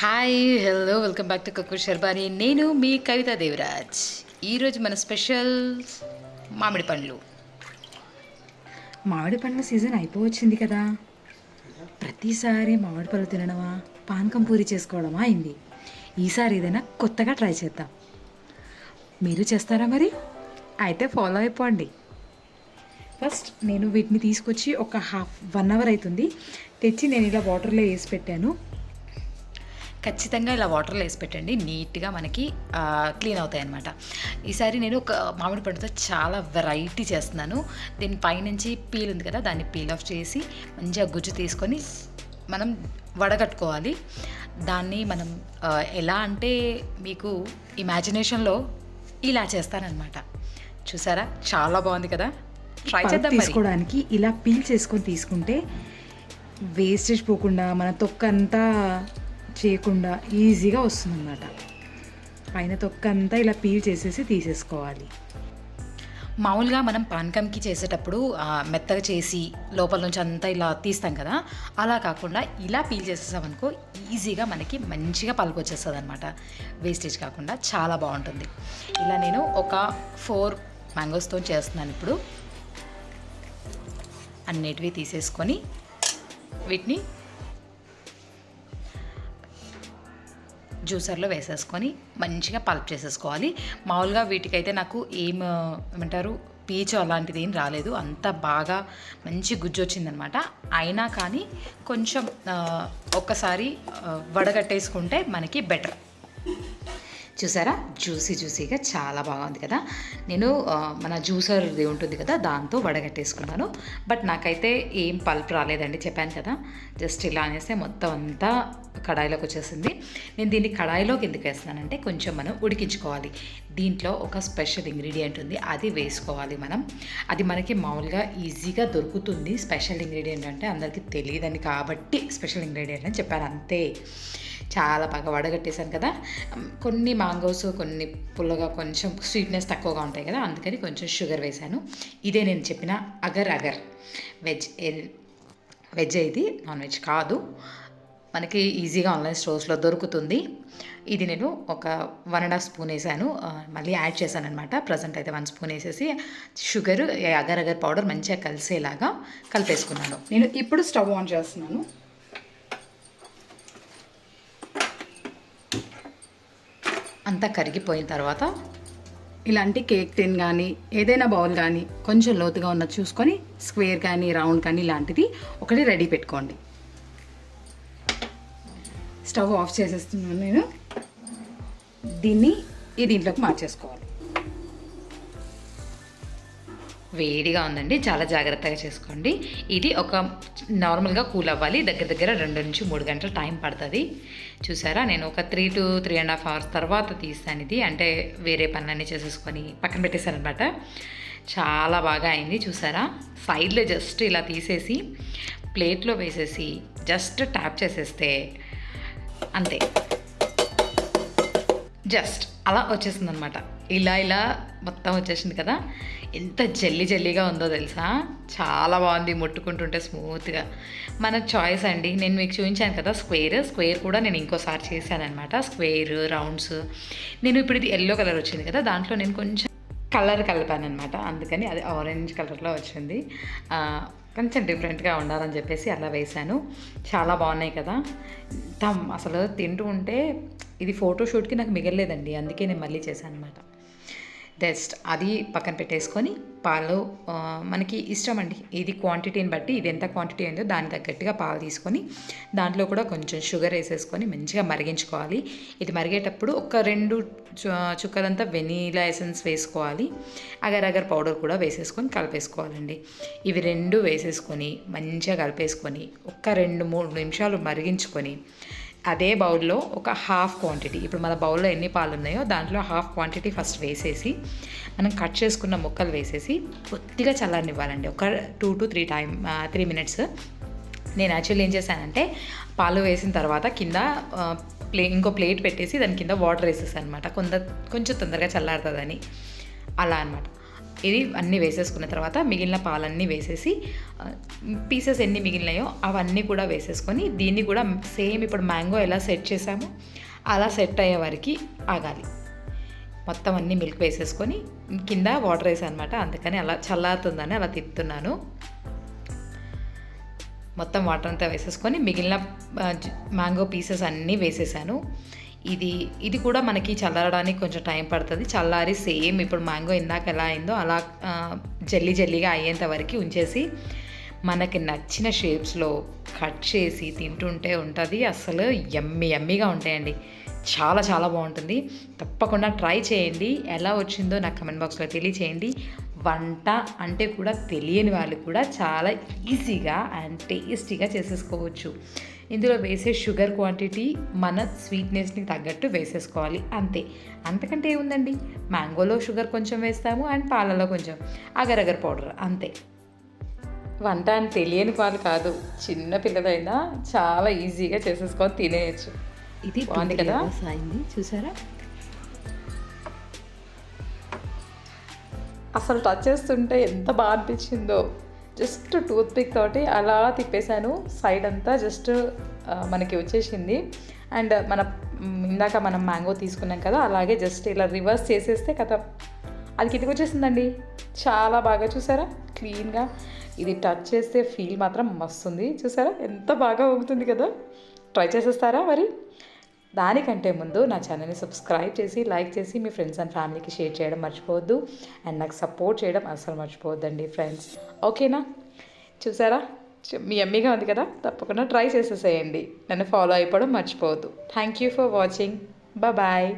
Hi hello welcome back to cook Sharbani నేను మీ కవితా దేవరాజ్ ఈరోజు మన స్పెషల్ మామిడి పండ్లు మామిడి పండ్ల సీజన్ అయిపోవచ్చింది కదా. ప్రతిసారి మామిడి పళ్ళు తినడమా పానకం పూరి చేసుకోవడమా అయింది. ఈసారి ఏదైనా కొత్తగా ట్రై చేద్దాం. మీరు చేస్తారా మరి? అయితే ఫాలో అయిపోండి. ఫస్ట్ నేను వీటిని తీసుకొచ్చి ఒక హాఫ్ వన్ అవర్ అవుతుంది. తెచ్చి నేను ఇలా వాటర్లో వేసి పెట్టాను. ఖచ్చితంగా ఇలా వాటర్లో వేసి పెట్టండి. నీట్గా మనకి క్లీన్ అవుతాయి అన్నమాట. ఈసారి నేను ఒక మామిడి పండుతో చాలా వెరైటీ చేస్తున్నాను. దీని పైనుంచి పీల్ ఉంది కదా దాన్ని పీల్ ఆఫ్ చేసి మంచిగా గుజ్జు తీసుకొని మనం వడగట్టుకోవాలి. దాన్ని మనం ఎలా అంటే మీకు ఇమాజినేషన్లో ఇలా చేస్తానన్నమాట. చూసారా? చాలా బాగుంది కదా? ట్రై చేద్దాం తీసుకోవడానికి ఇలా పీల్ చేసుకొని తీసుకుంటే వేస్టేజ్ పోకుండా మన తొక్క అంతా చేయకుండా ఈజీగా వస్తుందన్నమాట. పైన తొక్క అంతా ఇలా పీల్ చేసేసి తీసేసుకోవాలి. మామూలుగా మనం పానకంకి చేసేటప్పుడు మెత్తగా చేసి లోపల నుంచి అంతా ఇలా తీస్తాం కదా అలా కాకుండా ఇలా పీల్ చేసేసామనుకో ఈజీగా మనకి మంచిగా పలుకు వచ్చేస్తుంది అనమాట వేస్టేజ్ కాకుండా చాలా బాగుంటుంది. ఇలా నేను ఒక ఫోర్ మ్యాంగోస్తో చేస్తున్నాను ఇప్పుడు. అన్నిటివి తీసేసుకొని వీటిని జ్యూసర్లో వేసేసుకొని మంచిగా పల్ప్ చేసేసుకోవాలి. మామూలుగా వీటికైతే నాకు ఏం ఏమంటారు పీచు అలాంటిది ఏం రాలేదు. అంత బాగా మంచి గుజ్జు వచ్చిందనమాట అయినా కానీ కొంచెం ఒక్కసారి వడగట్టేసుకుంటే మనకి బెటర్. చూసారా? జ్యూసీ జ్యూసీగా చాలా బాగుంది కదా. నేను మన జ్యూసర్ది ఉంటుంది కదా దాంతో వడగట్టేసుకున్నాను. బట్ నాకైతే ఏం పల్ప్ రాలేదండి చెప్పాను కదా. జస్ట్ ఇలా అనేస్తే మొత్తం అంతా కడాయిలోకి వచ్చేసింది. నేను దీన్ని కడాయిలోకి ఎందుకు వేస్తున్నానంటే కొంచెం మనం ఉడికించుకోవాలి. దీంట్లో ఒక స్పెషల్ ఇంగ్రీడియంట్ ఉంది అది వేసుకోవాలి మనం. అది మనకి మామూలుగా ఈజీగా దొరుకుతుంది. స్పెషల్ ఇంగ్రీడియంట్ అంటే అందరికీ తెలియదని కాబట్టి స్పెషల్ ఇంగ్రీడియంట్ అని చెప్పాను అంతే. చాలా బాగా వడగట్టేశాను కదా. కొన్ని మ్యాంగోస్ కొన్ని పుల్లగా కొంచెం స్వీట్నెస్ తక్కువగా ఉంటాయి కదా అందుకని కొంచెం షుగర్ వేశాను. ఇదే నేను చెప్పిన అగర్ అగర్. వెజ్ వెజ్ ఇది నాన్ వెజ్ కాదు. మనకి ఈజీగా ఆన్లైన్ స్టోర్స్లో దొరుకుతుంది. ఇది నేను ఒక వన్ అండ్ హాఫ్ స్పూన్ వేసాను మళ్ళీ యాడ్ చేశాను అనమాట ప్రజెంట్ అయితే వన్ స్పూన్ వేసేసి షుగర్ అగర్ అగర్ పౌడర్ మంచిగా కలిసేలాగా కలిపేసుకున్నాను. నేను ఇప్పుడు స్టవ్ ఆన్ చేస్తున్నాను. అంతా కరిగిపోయిన తర్వాత ఇలాంటి కేక్ టిన్ కానీ ఏదైనా బౌల్ కానీ కొంచెం లోతుగా ఉన్నది చూసుకొని స్క్వేర్ కానీ రౌండ్ కానీ ఇలాంటిది ఒకటి రెడీ పెట్టుకోండి. స్టవ్ ఆఫ్ చేసేస్తున్నాను నేను. దీన్ని ఈ దీంట్లోకి మార్చేసుకోవాలి. వేడిగా ఉందండి. చాలా జాగ్రత్తగా చేసుకోండి. ఇది ఒక నార్మల్గా కూల్ అవ్వాలి. దగ్గర దగ్గర రెండు నుంచి మూడు గంటల టైం పడుతుంది. చూసారా? నేను ఒక three to three and half hours తర్వాత తీస్తాను ఇది. అంటే వేరే పనులన్నీ చేసేసుకొని పక్కన పెట్టేశాను అనమాట చాలా బాగా అయింది. చూసారా? సైడ్లో జస్ట్ ఇలా తీసేసి ప్లేట్లో వేసేసి జస్ట్ ట్యాప్ చేసేస్తే అంతే. జస్ట్ అలా వచ్చేసింది అనమాట ఇలా ఇలా మొత్తం వచ్చేసింది కదా? ఎంత జల్లి జల్లిగా ఉందో తెలుసా? చాలా బాగుంది ముట్టుకుంటుంటే స్మూత్గా. మన చాయిస్ అండి. నేను మీకు చూపించాను కదా స్క్వేర్. స్క్వేర్ కూడా నేను ఇంకోసారి చేశాను అనమాట స్క్వేర్ రౌండ్స్. నేను ఇప్పుడు ఇది ఎల్లో కలర్ వచ్చింది కదా దాంట్లో నేను కొంచెం కలర్ కలిపాను అనమాట అందుకని అది ఆరెంజ్ కలర్లో వచ్చింది. కొంచెం డిఫరెంట్గా ఉండాలని చెప్పేసి అలా వేశాను. చాలా బాగున్నాయి కదా. తమ్ అసలు తింటూ ఉంటే ఇది ఫోటోషూట్కి నాకు మిగలలేదండి. అందుకే నేను మళ్ళీ చేశాను అనమాట టెస్ట్ అది పక్కన పెట్టేసుకొని పాలు మనకి ఇష్టం అండి. ఇది క్వాంటిటీని బట్టి ఇది ఎంత క్వాంటిటీ అయిందో దాని తగ్గట్టుగా పాలు తీసుకొని దాంట్లో కూడా కొంచెం షుగర్ వేసేసుకొని మంచిగా మరిగించుకోవాలి. ఇది మరిగేటప్పుడు ఒక రెండు చు- చుక్కలంతా వెనీలా ఎసెన్స్ వేసుకోవాలి. అగర్ అగర్ పౌడర్ కూడా వేసేసుకొని కలిపేసుకోవాలండి. ఇవి రెండు వేసేసుకొని మంచిగా కలిపేసుకొని ఒక్క రెండు మూడు నిమిషాలు మరిగించుకొని అదే బౌల్లో ఒక హాఫ్ క్వాంటిటీ. ఇప్పుడు మన బౌల్లో ఎన్ని పాలు ఉన్నాయో దాంట్లో హాఫ్ క్వాంటిటీ ఫస్ట్ వేసేసి మనం కట్ చేసుకున్న ముక్కలు వేసేసి కొద్దిగా చల్లనివ్వాలండి ఒక two to three time three minutes. నేను యాక్చువల్లీ ఏం చేశానంటే పాలు వేసిన తర్వాత కింద ప్లే ఇంకో ప్లేట్ పెట్టేసి దాని కింద వాటర్ వేసేసాను అనమాట కొంత కొంచెం తొందరగా చల్లారుతుందని. అలా అనమాట ఇది అన్నీ వేసేసుకున్న తర్వాత మిగిలిన పాలన్నీ వేసేసి పీసెస్ ఎన్ని మిగిలినాయో అవన్నీ కూడా వేసేసుకొని దీన్ని కూడా సేమ్ ఇప్పుడు మ్యాంగో ఎలా సెట్ చేసామో అలా సెట్ అయ్యే వరకు ఆగాలి. మొత్తం అన్ని మిల్క్ వేసేసుకొని కింద వాటర్ వేసాను అనమాట అందుకని అలా చల్లారుతుందని అలా తిప్పుతున్నాను. మొత్తం వాటర్ అంతా వేసేసుకొని మిగిలిన మ్యాంగో పీసెస్ అన్నీ వేసేసాను. ఇది ఇది కూడా మనకి చల్లడానికి కొంచెం టైం పడుతుంది. చల్లారి సేమ్ ఇప్పుడు మ్యాంగో ఇందాక ఎలా అయిందో అలా జల్లీ జల్లి జల్లిగా అయ్యేంత వరకు ఉంచేసి మనకి నచ్చిన షేప్స్లో కట్ చేసి తింటుంటే ఉంటుంది. అసలు ఎమ్మి ఎమ్మిగా ఉంటాయండి. చాలా చాలా బాగుంటుంది. తప్పకుండా ట్రై చేయండి. ఎలా వచ్చిందో నాకు కమెంట్ బాక్స్లో తెలియచేయండి. వంట అంటే కూడా తెలియని వాళ్ళు కూడా చాలా ఈజీగా అండ్ టేస్టీగా చేసేసుకోవచ్చు. ఇందులో వేసే షుగర్ క్వాంటిటీ మన స్వీట్నెస్ని తగ్గట్టు వేసేసుకోవాలి అంతే. అంతకంటే ఏముందండి? మ్యాంగోలో షుగర్ కొంచెం వేస్తాము అండ్ పాలలో కొంచెం అగరగర్ పౌడర్ అంతే. వంట అని తెలియని వాళ్ళు కాదు. చిన్న పిల్లలైనా చాలా ఈజీగా చేసేసుకొని తినేయచ్చు. ఇది బాగుంది కదా? అయింది చూసారా? అసలు టచ్ చేస్తుంటే ఎంత బాగా అనిపించిందో. జస్ట్ టూత్ పిక్ తోటి అలా తిప్పేశాను. సైడ్ అంతా జస్ట్ మనకి వచ్చేసింది. అండ్ మన ఇందాక మనం మ్యాంగో తీసుకున్నాం కదా అలాగే జస్ట్ ఇలా రివర్స్ చేసేస్తే కదా. అది కిందకి వచ్చేసిందండి. చాలా బాగా చూసారా? క్లీన్గా. ఇది టచ్ చేస్తే ఫీల్ మాత్రం మస్తుంది. చూసారా? ఎంత బాగా ఊగుతుంది కదా. ట్రై చేసేస్తారా మరి? దానికంటే ముందు నా ఛానల్ని సబ్స్క్రైబ్ చేసి లైక్ చేసి మీ ఫ్రెండ్స్ అండ్ ఫ్యామిలీకి షేర్ చేయడం మర్చిపోవద్దు. అండ్ నాకు సపోర్ట్ చేయడం అస్సలు మర్చిపోవద్దండి ఫ్రెండ్స్. ఓకేనా? చూసారా? మీ అమ్మీగా ఉంది కదా? తప్పకుండా ట్రై చేసేసేయండి. నన్ను ఫాలో అయిపోవడం మర్చిపోవద్దు. Thank you for watching. Bye.